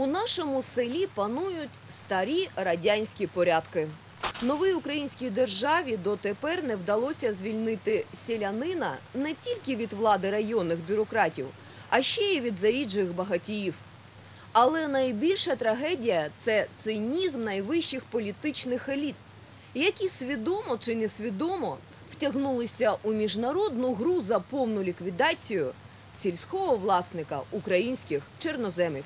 У нашому селі панують старі радянські порядки. Новій українській державі дотепер не вдалося звільнити селянина не тільки від влади районних бюрократів, а ще й від заїжджих багатіїв. Але найбільша трагедія це цинізм найвищих політичних еліт, які свідомо чи несвідомо втягнулися у міжнародну гру за повну ліквідацію сільського власника українських чорноземів.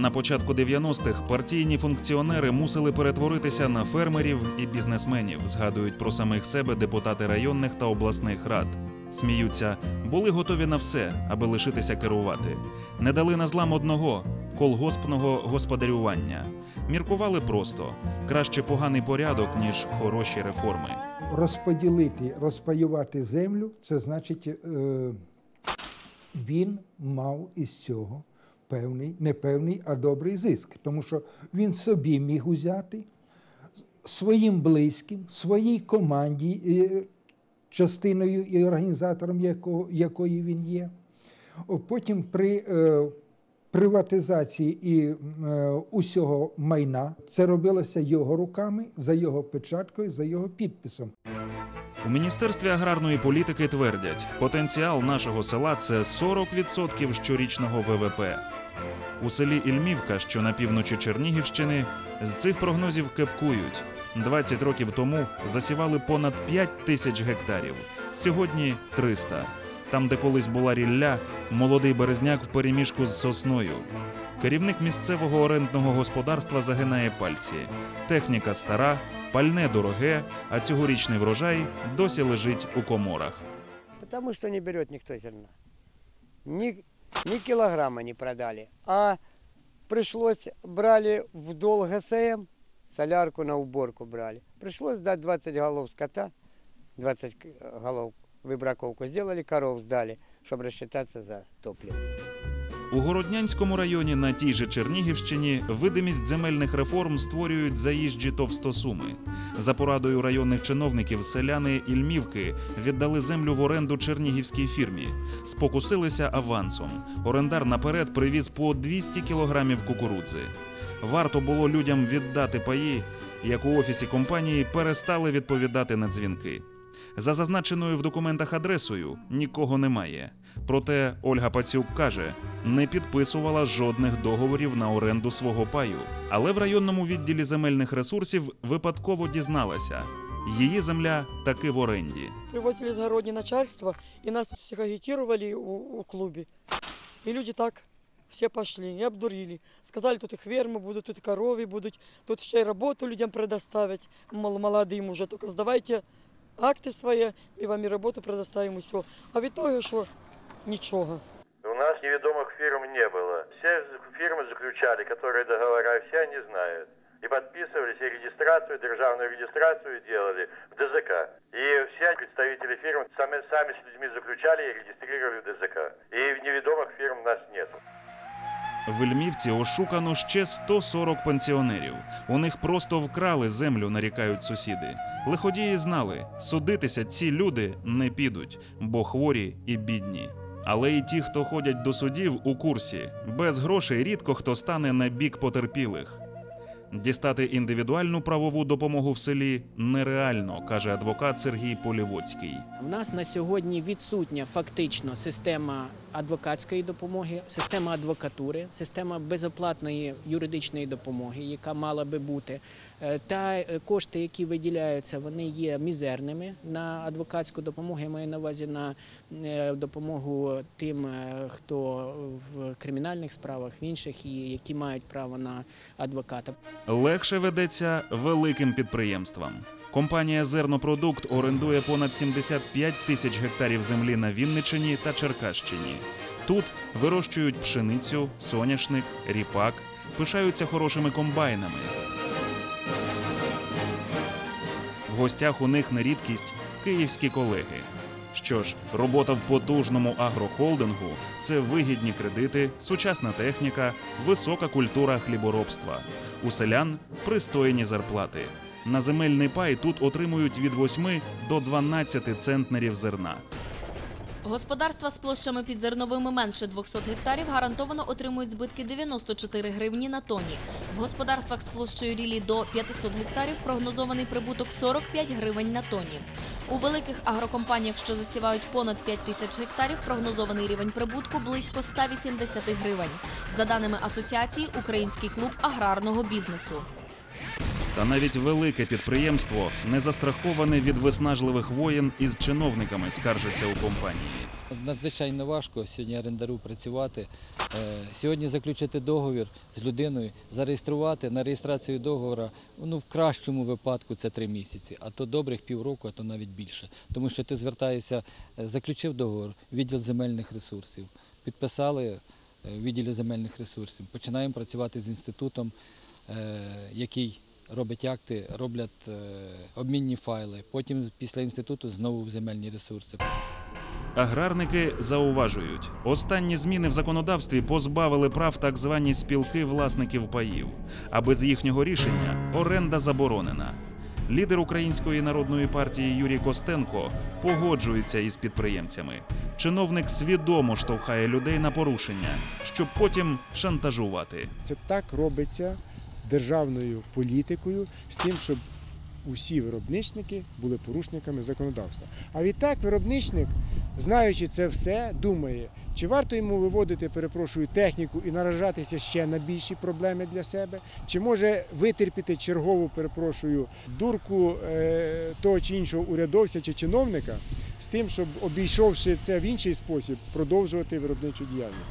На початку 90-х партійні функціонери мусили перетворитися на фермерів і бізнесменів, згадують про самих себе депутати районних та обласних рад. Сміються, були готові на все, аби лишитися керувати. Не дали на злам одного колгоспного господарювання. Міркували просто краще поганий порядок, ніж хороші реформи. розподілити, розпаювати землю, це значить, е, він мав із цього певний, не певний, а добрий зиск. Тому що він собі міг узяти своїм близьким, своїй команді, е, частиною і організатором якого, якої він є. Потім при е, приватизації і е, усього майна це робилося його руками, за його печаткою, за його підписом. У міністерстві аграрної політики твердять, потенціал нашого села це 40% щорічного ВВП. У селі Ільмівка, що на півночі Чернігівщини, з цих прогнозів кепкують. 20 років тому засівали понад 5 тисяч гектарів, сьогодні 300. Там, де колись була рілля, молодий березняк впереміжку з сосною. Керівник місцевого орендного господарства загинає пальці. Техніка стара, пальне дороге, а цьогорічний врожай досі лежить у коморах. Потому что не берет никто зерна. Ни, ни килограмма не продали. А пришлось, брали в долг ГСМ, солярку на уборку брали. Пришлось дать 20 голов скота, 20 голов выбраковку сделали, коров сдали, чтобы рассчитаться за топливо. У Городнянському районі на тій же Чернігівщині видимість земельних реформ створюють заїжджі товстосуми. За порадою районних чиновників селяни Ільмівки віддали землю в оренду чернігівській фірмі. Спокусилися авансом. Орендар наперед привіз по 200 кілограмів кукурудзи. Варто було людям віддати паї, як у офісі компанії перестали відповідати на дзвінки. За зазначеною в документах адресою нікого немає. Проте Ольга Пацюк каже, не підписувала жодних договорів на оренду свого паю. Але в районному відділі земельних ресурсів випадково дізналася, її земля таки в оренді. Привозили загороднее начальство, и нас всех агитировали у, у клубе. И люди так все пошли и обдурили. Сказали, тут и фермы будут, тут и коровы будут, тут ще й работу людям предоставить, мол, молодым уже. Только сдавайте акты свои, и вам и работу предоставим, и все. А в итоге что? Ничего. У нас неведомых фирм не было. Все фирмы заключали, которые договора, все они знают. И подписывались, и регистрацию, державную регистрацию делали в ДЗК. И все представители фирм сами, сами с людьми заключали и регистрировали в ДЗК. И неведомых фирм нас нету. В Ільмівці ошукано ще 140 пенсіонерів. У них просто вкрали землю, нарікають сусіди. Лиходії знали, судитися ці люди не підуть, бо хворі і бідні. Але і ті, хто ходять до судів у курсі, без грошей рідко хто стане на бік потерпілих. Дістати індивідуальну правову допомогу в селі нереально, каже адвокат Сергій Полівоцький. В нас на сьогодні відсутня фактично система адвокатської допомоги, система адвокатури, система безоплатної юридичної допомоги, яка мала би бути. Е, Та е, кошти, які виділяються, вони є мізерними на адвокатську допомогу. Я маю на увазі на е, допомогу тим, хто в кримінальних справах, в інших, і які мають право на адвоката. Легше ведеться великим підприємствам. Компанія Зернопродукт орендує понад 75 тисяч гектарів землі на Вінниччині та Черкащині. Тут вирощують пшеницю, соняшник, ріпак, пишаються хорошими комбайнами. В гостях у них на рідкість київські колеги. Що ж, робота в потужному агрохолдингу це вигідні кредити, сучасна техніка, висока культура хліборобства. У селян пристойні зарплати. На земельний пай тут отримують від 8 до 12 центнерів зерна. Господарства з площами під зерновими менше 200 гектарів гарантовано отримують збитки 94 гривні на тоні. В господарствах з площею рілі до 500 гектарів прогнозований прибуток 45 гривень на тоні. У великих агрокомпаніях, що засівають понад 5 тисяч гектарів, прогнозований рівень прибутку близько 180 гривень. За даними асоціації, Український клуб аграрного бізнесу. Та навіть велике підприємство не застраховане від виснажливих воєн із чиновниками, скаржиться у компанії. Надзвичайно важко сьогодні орендару працювати. Е, Сьогодні заключити договір з людиною, зареєструвати на реєстрацію договору, ну в кращому випадку це три місяці, а то добрих півроку, а то навіть більше. Тому що ти звертаєшся, е, заключив договор, відділ земельних ресурсів, підписали е, в відділі земельних ресурсів. Починаємо працювати з інститутом, який робить акти, роблять е, обмінні файли. Потім після інституту знову в земельні ресурси. Аграрники зауважують, останні зміни в законодавстві позбавили прав так звані спілки власників паїв. А без їхнього рішення оренда заборонена. Лідер Української народної партії Юрій Костенко погоджується із підприємцями. Чиновник свідомо штовхає людей на порушення, щоб потім шантажувати. Це так робиться державною політикою з тим, щоб усі виробничники були порушниками законодавства. А відтак виробничник, знаючи це все, думає, чи варто йому виводити, перепрошую, техніку і наражатися ще на більші проблеми для себе, чи може витерпіти чергову, перепрошую, дурку е, того чи іншого урядовця чи чиновника з тим, щоб обійшовши це в інший спосіб, продовжувати виробничу діяльність.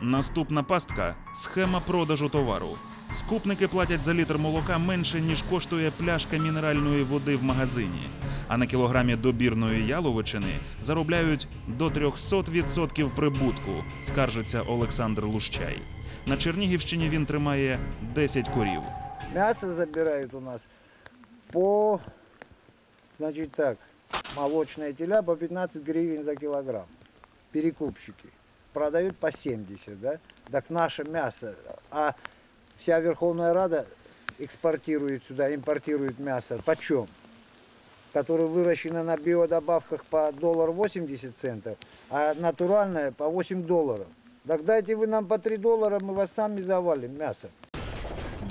Наступна пастка схема продажу товару. Скупники платять за літр молока менше, ніж коштує пляшка мінеральної води в магазині. А на кілограмі добірної яловичини заробляють до 300% прибутку, скаржиться Олександр Лущай. На Чернігівщині він тримає 10 корів. Мясо забирают у нас по, значит так, молочная теля по 15 гривен за килограмм. Перекупщики. Продают по 70, да? Так наше мясо. А вся Верховная Рада экспортирует сюда, импортирует мясо. Почем? Которое выращено на биодобавках по доллар 80 центов, а натуральное по 8 долларов. Так дайте вы нам по 3 доллара, мы вас сами завалим мясо.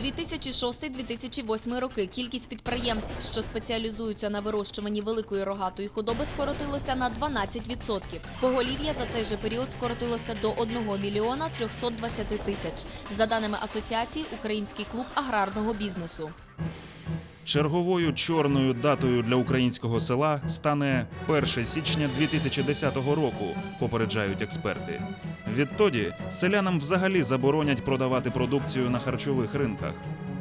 2006-2008 роки кількість підприємств, що спеціалізуються на вирощуванні великої рогатої худоби, скоротилося на 12%. Поголів'я за цей же період скоротилося до 1 мільйона 320 тисяч. За даними асоціації, Український клуб аграрного бізнесу. Черговою чорною датою для українського села стане 1 січня 2010 року, попереджають експерти. Відтоді селянам взагалі заборонять продавати продукцію на харчових ринках.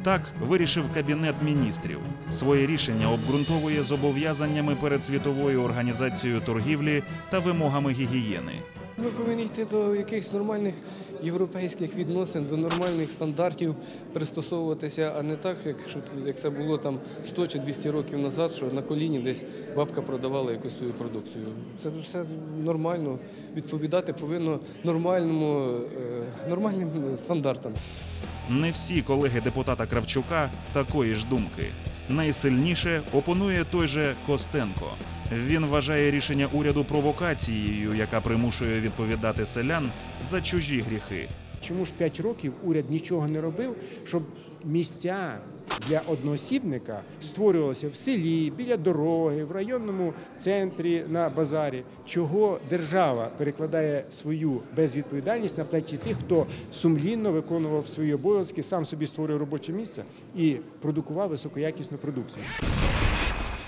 Так вирішив кабінет міністрів. Своє рішення обґрунтовує зобов'язаннями перед світовою організацією торгівлі та вимогами гігієни. Ми повинні йти до якихось нормальних європейських відносин, до нормальних стандартів пристосовуватися, а не так, як, це- було там 100 чи 200 років назад, що на коліні десь бабка продавала якусь свою продукцію. Це все нормально. Відповідати повинно нормальному, е, нормальним стандартам. Не всі колеги депутата Кравчука такої ж думки. Найсильніше опонує той же Костенко. Він вважає рішення уряду провокацією, яка примушує відповідати селян за чужі гріхи. Чому ж 5 років уряд нічого не робив, щоб місця для одноосібника створювалися в селі, біля дороги, в районному центрі на базарі? Чого держава перекладає свою безвідповідальність на плечі тих, хто сумлінно виконував свої обов'язки, сам собі створив робоче місце і продукував високоякісну продукцію?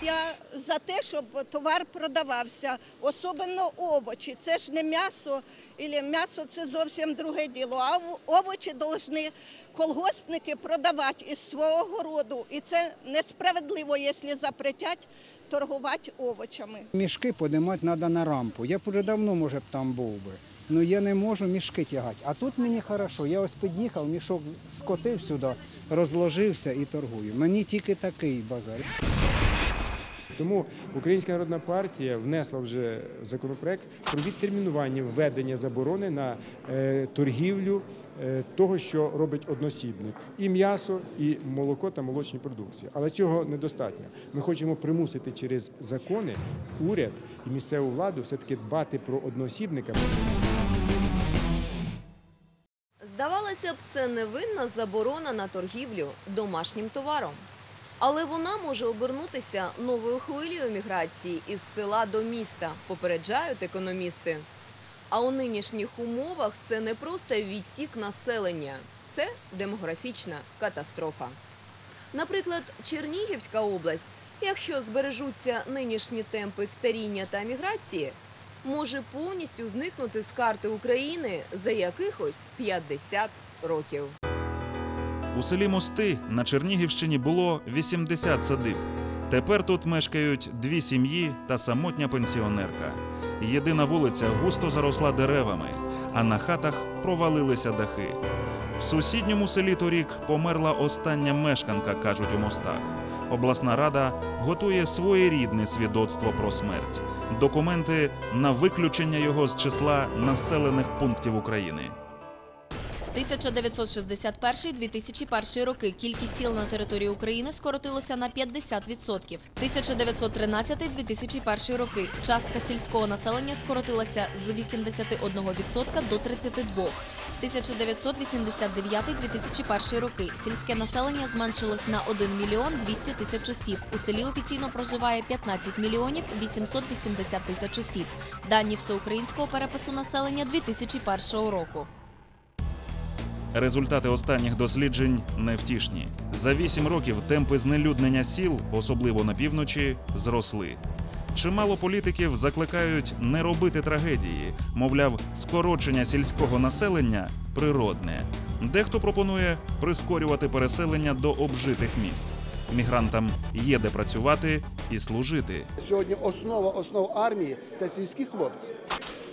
Я за те, щоб товар продавався, особливо овочі. Це ж не м'ясо, або м'ясо це зовсім друге діло. А овочі повинні колгоспники продавати із свого городу. І це несправедливо, якщо запретять торгувати овочами. Мішки подимати треба на рампу. Я б уже давно, може там був би. Ну я не можу мішки тягати. А тут мені хорошо. Я ось під'їхав, мішок скотив сюди, розложився і торгую. Мені тільки такий базар. Тому Українська народна партія внесла вже законопроект про відтермінування введення заборони на е, торгівлю е, того, що робить односібник, і м'ясо, і молоко та молочні продукції. Але цього недостатньо. Ми хочемо примусити через закони уряд і місцеву владу все таки дбати про одноосібника. Здавалося б, це невинна заборона на торгівлю домашнім товаром. Але вона може обернутися новою хвилею міграції із села до міста, попереджають економісти. А у нинішніх умовах це не просто відтік населення, це демографічна катастрофа. Наприклад, Чернігівська область, якщо збережуться нинішні темпи старіння та міграції, може повністю зникнути з карти України за якихось 50 років. У селі Мости на Чернігівщині було 80 садиб. Тепер тут мешкають дві сім'ї та самотня пенсіонерка. Єдина вулиця густо заросла деревами, а на хатах провалилися дахи. В сусідньому селі торік померла остання мешканка, кажуть у мостах. Обласна рада готує своєрідне свідоцтво про смерть, документи на виключення його з числа населених пунктів України. 1961-2001 роки кількість сіл на території України скоротилася на 50%. 1913-2001 роки частка сільського населення скоротилася з 81% до 32%. 1989-2001 роки сільське населення зменшилось на 1 мільйон 200 тисяч осіб. У селі офіційно проживає 15 мільйонів 880 тисяч осіб. Дані всеукраїнського перепису населення 2001 року. Результати останніх досліджень невтішні. За вісім років темпи знелюднення сіл, особливо на півночі, зросли. Чимало політиків закликають не робити трагедії, мовляв, скорочення сільського населення природне. Дехто пропонує прискорювати переселення до обжитих міст. Мігрантам є де працювати і служити. Сьогодні основа основ армії це сільські хлопці.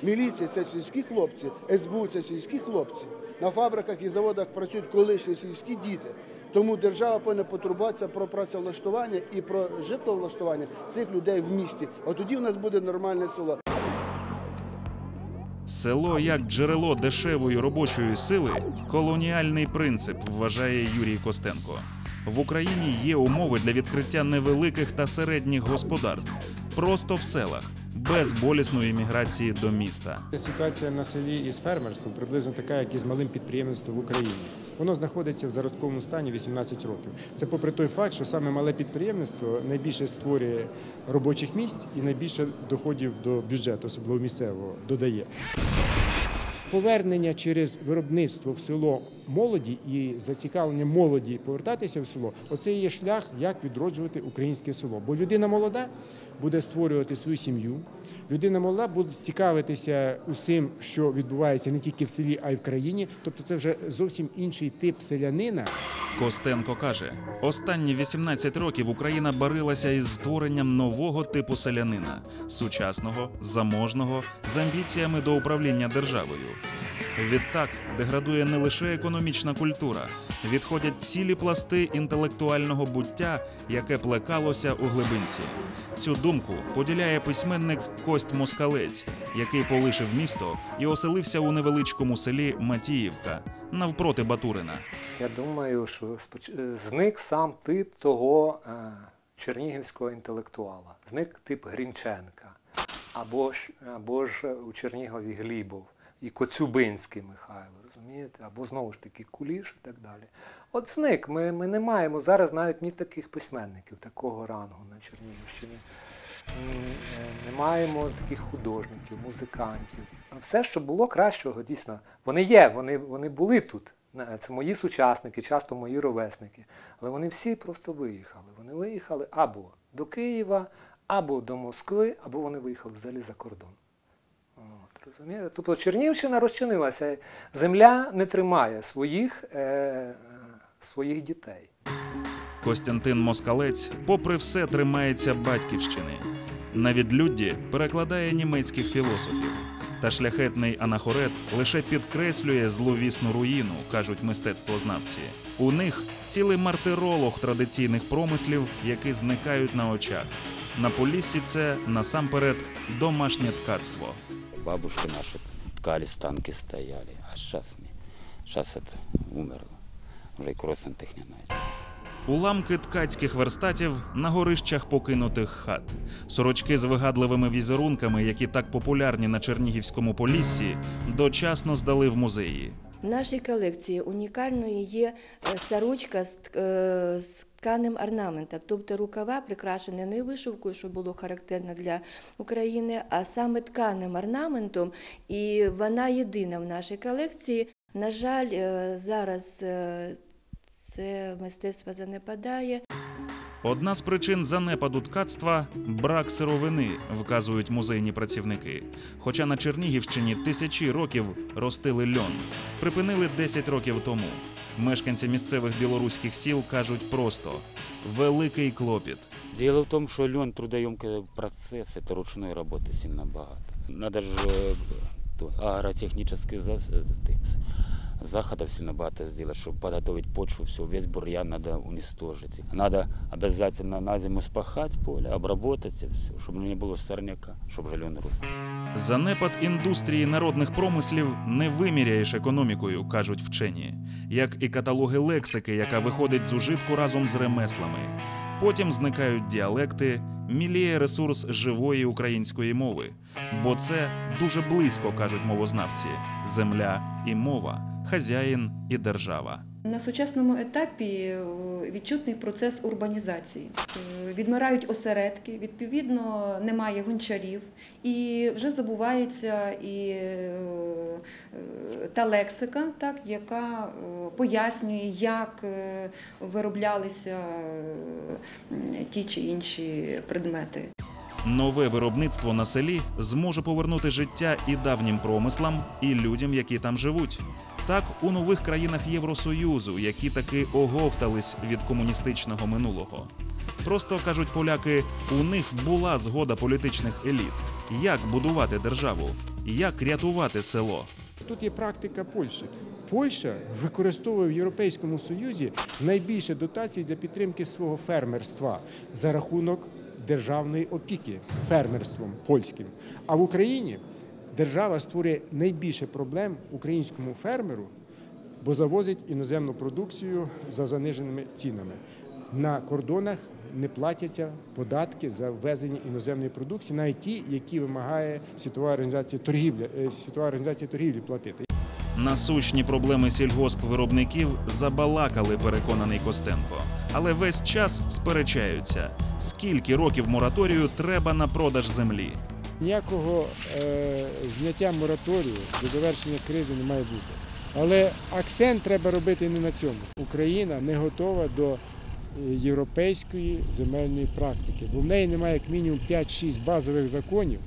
Міліція це сільські хлопці, СБУ це сільські хлопці. На фабриках і заводах працюють колишні сільські діти. Тому держава повинна потурбуватися про працевлаштування і про житловлаштування цих людей в місті. От тоді в нас буде нормальне село. Село як джерело дешевої робочої сили колоніальний принцип, вважає Юрій Костенко. В Україні є умови для відкриття невеликих та середніх господарств просто в селах, без болісної міграції до міста. Ситуація на селі із фермерством приблизно така, як і з малим підприємництвом в Україні. Воно знаходиться в зародковому стані 18 років. Це попри той факт, що саме мале підприємництво найбільше створює робочих місць і найбільше доходів до бюджету, особливо місцевого, додає. Повернення через виробництво в село молоді і зацікавлення молоді повертатися в село оце є шлях, як відроджувати українське село. Бо людина молода буде створювати свою сім'ю. Людина молода буде цікавитися усім, що відбувається не тільки в селі, а й в країні. Тобто, це вже зовсім інший тип селянина. Костенко каже, останні 18 років Україна барилася із створенням нового типу селянина сучасного, заможного, з амбіціями до управління державою. Відтак деградує не лише економічна культура, відходять цілі пласти інтелектуального буття, яке плекалося у глибинці. Цю думку поділяє письменник Кость Москалець, який полишив місто і оселився у невеличкому селі Матіївка навпроти Батурина. Я думаю, що е, зник сам тип того е, чернігівського інтелектуала, зник тип Грінченка, або ж, або ж у Чернігові Глібов і Коцюбинський Михайло, розумієте, або знову ж таки Куліш і так далі. От зник. Ми, ми не маємо зараз навіть ні таких письменників, такого рангу на Чернігівщині. Е, Не маємо таких художників, музикантів. Все, що було кращого, дійсно, вони є, вони, вони були тут. Е, Це мої сучасники, часто мої ровесники. Але вони всі просто виїхали. Вони виїхали або до Києва, або до Москви, або вони виїхали взагалі за кордон. Розумієте? Тобто Чернівщина розчинилася. Земля не тримає своїх, е, своїх дітей. Костянтин Москалець, попри все, тримається батьківщини. На відлюдді перекладає німецьких філософів. Та шляхетний анахорет лише підкреслює зловісну руїну, кажуть мистецтвознавці. У них цілий мартиролог традиційних промислів, які зникають на очах. На Поліссі це насамперед домашнє ткацтво. Бабушки наши ткали, станки стояли, а сейчас не. Сейчас это умерло. Уже и кросом тих немає. Уламки ткацьких верстатів на горищах покинутих хат, сорочки з вигадливими візерунками, які так популярні на Чернігівському поліссі, дочасно здали в музеї. В нашій колекції унікальною є е, сорочка з, е, з тканим орнаментом, тобто рукава прикрашені не вишивкою, що було характерно для України, а саме тканим орнаментом, і вона єдина в нашій колекції. На жаль, е, зараз е, це мистецтво занепадає. Одна з причин занепаду ткацтва брак сировини, вказують музейні працівники. Хоча на Чернігівщині тисячі років ростили льон, припинили 10 років тому. Мешканці місцевих білоруських сіл кажуть просто великий клопіт. Дело в том, что лен трудоемкий процесс, это ручной работы сильно богато. Надо же э, то, агротехнических зас- э, ты, с- заходов сильно богато сделать, чтобы подготовить почву, все, весь бурьян надо уничтожить. Надо обязательно на зиму спахать поле, обработать все, чтобы не было сорняка, чтобы же лен рос. Занепад індустрії народних промислів не виміряєш економікою, кажуть вчені, як і каталоги лексики, яка виходить з ужитку разом з ремеслами. Потім зникають діалекти, міліє ресурс живої української мови. Бо це дуже близько, кажуть мовознавці: земля і мова, хазяїн і держава. На сучасному етапі е, відчутний процес урбанізації. Е, Відмирають осередки, відповідно, немає гончарів, і вже забувається і е, та лексика, так, яка пояснює, як вироблялися ті чи інші предмети. Нове виробництво на селі зможе повернути життя і давнім промислам, і людям, які там живуть. Так, у нових країнах Євросоюзу, які таки оговтались від комуністичного минулого. Просто кажуть поляки, у них була згода політичних еліт. Як будувати державу, як рятувати село. Тут є практика Польщі. Польща використовує в Європейському Союзі найбільше дотацій для підтримки свого фермерства за рахунок державної опіки фермерством польським. А в Україні держава створює найбільше проблем українському фермеру, бо завозить іноземну продукцію за заниженими цінами. На кордонах не платяться податки за ввезення іноземної продукції, навіть ті, які вимагає світова організація торгівлі, е, світова організація торгівлі платити. Насущні проблеми сільгоспвиробників забалакали, переконаний Костенко. Але весь час сперечаються, скільки років мораторію треба на продаж землі. Ніякого е, зняття мораторію до завершення кризи не має бути. Але акцент треба робити не на цьому. Україна не готова до е, європейської земельної практики, бо в неї немає як мінімум 5-6 базових законів,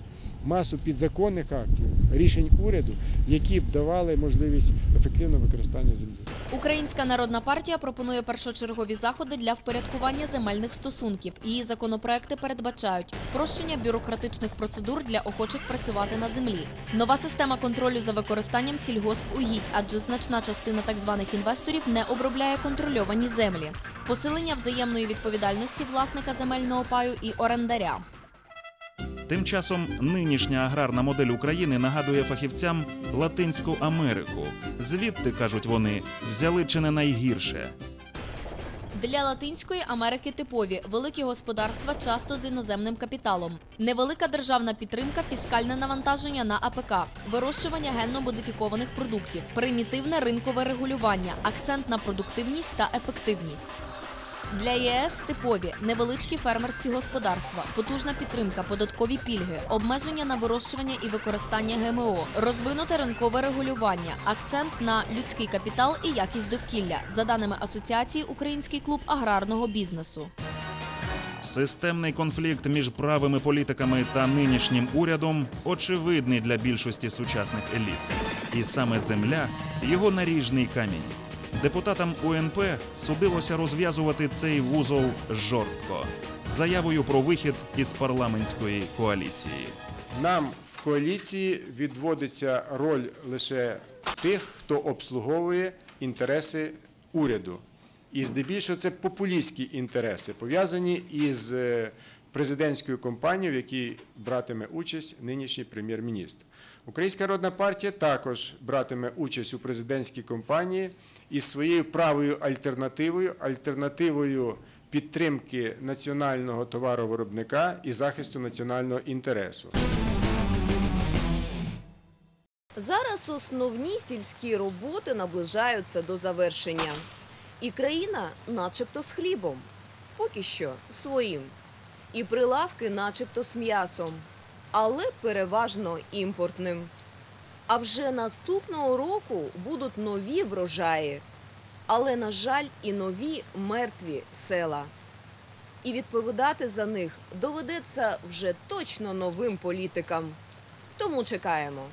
масу підзаконних актів, рішень уряду, які б давали можливість ефективного використання землі. Українська народна партія пропонує першочергові заходи для впорядкування земельних стосунків. Її законопроекти передбачають спрощення бюрократичних процедур для охочих працювати на землі, нова система контролю за використанням сільгоспугідь, адже значна частина так званих інвесторів не обробляє контрольовані землі, посилення взаємної відповідальності власника земельного паю і орендаря. Тим часом нинішня аграрна модель України нагадує фахівцям Латинську Америку. Звідти, кажуть вони, взяли чи не найгірше. Для Латинської Америки типові великі господарства часто з іноземним капіталом, невелика державна підтримка, фіскальне навантаження на АПК, вирощування генно-модифікованих продуктів, примітивне ринкове регулювання, акцент на продуктивність та ефективність. Для ЄС типові невеличкі фермерські господарства, потужна підтримка, податкові пільги, обмеження на вирощування і використання ГМО, розвинуте ринкове регулювання, акцент на людський капітал і якість довкілля, за даними асоціації Український клуб аграрного бізнесу. Системний конфлікт між правими політиками та нинішнім урядом очевидний для більшості сучасних еліт. І саме земля його наріжний камінь. Депутатам УНП судилося розв'язувати цей вузол жорстко заявою про вихід із парламентської коаліції. Нам в коаліції відводиться роль лише тих, хто обслуговує інтереси уряду. І здебільшого це популістські інтереси, пов'язані із е, президентською кампанією, в якій братиме участь нинішній прем'єр-міністр. Українська народна партія також братиме участь у президентській кампанії із своєю правою альтернативою, альтернативою підтримки національного товаровиробника і захисту національного інтересу. Зараз основні сільські роботи наближаються до завершення. І країна начебто з хлібом. Поки що своїм. І прилавки начебто з м'ясом. Але переважно імпортним. А вже наступного року будуть нові врожаї. Але, на жаль, і нові мертві села. І відповідати за них доведеться вже точно новим політикам. Тому чекаємо.